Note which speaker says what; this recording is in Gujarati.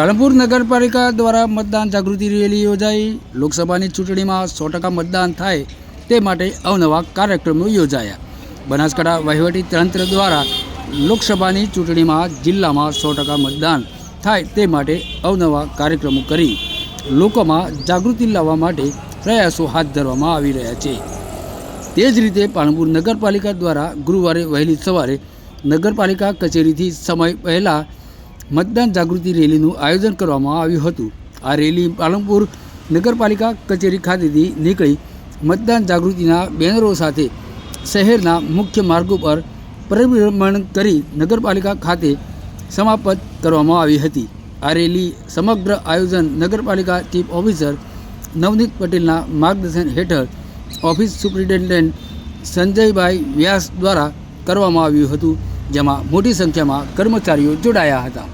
Speaker 1: પાલનપુર નગરપાલિકા દ્વારા મતદાન જાગૃતિ રેલી યોજાઈ. લોકસભાની ચૂંટણીમાં સો ટકા મતદાન થાય તે માટે અવનવા કાર્યક્રમો યોજાયા. બનાસકાંઠા વહીવટી તંત્ર દ્વારા લોકસભાની ચૂંટણીમાં જિલ્લામાં સો ટકા મતદાન થાય તે માટે અવનવા કાર્યક્રમો કરી. લોકોમાં જાગૃતિ લાવવા માટે પ્રયાસો હાથ ધરવામાં આવી રહ્યા છે. તે જ રીતે પાલનપુર નગરપાલિકા દ્વારા ગુરુવારે વહેલી સવારે નગરપાલિકા કચેરીથી સમય પહેલાં મતદાન જાગૃતિ રેલીનું આયોજન કરવામાં આવ્યું હતું. આ રેલી પાલનપુર નગરપાલિકા કચેરી ખાતેથી નીકળી મતદાન જાગૃતિના બેનરો સાથે શહેરના મુખ્ય માર્ગો પર પરિભ્રમણ કરી નગરપાલિકા ખાતે સમાપ્ત કરવામાં આવી હતી. આ રેલી સમગ્ર આયોજન નગરપાલિકા ચીફ ઓફિસર નવનીત પટેલના માર્ગદર્શન હેઠળ ઓફિસ સુપ્રિન્ટેન્ડન્ટ સંજયભાઈ વ્યાસ દ્વારા કરવામાં આવ્યું હતું, જેમાં મોટી સંખ્યામાં કર્મચારીઓ જોડાયા હતા.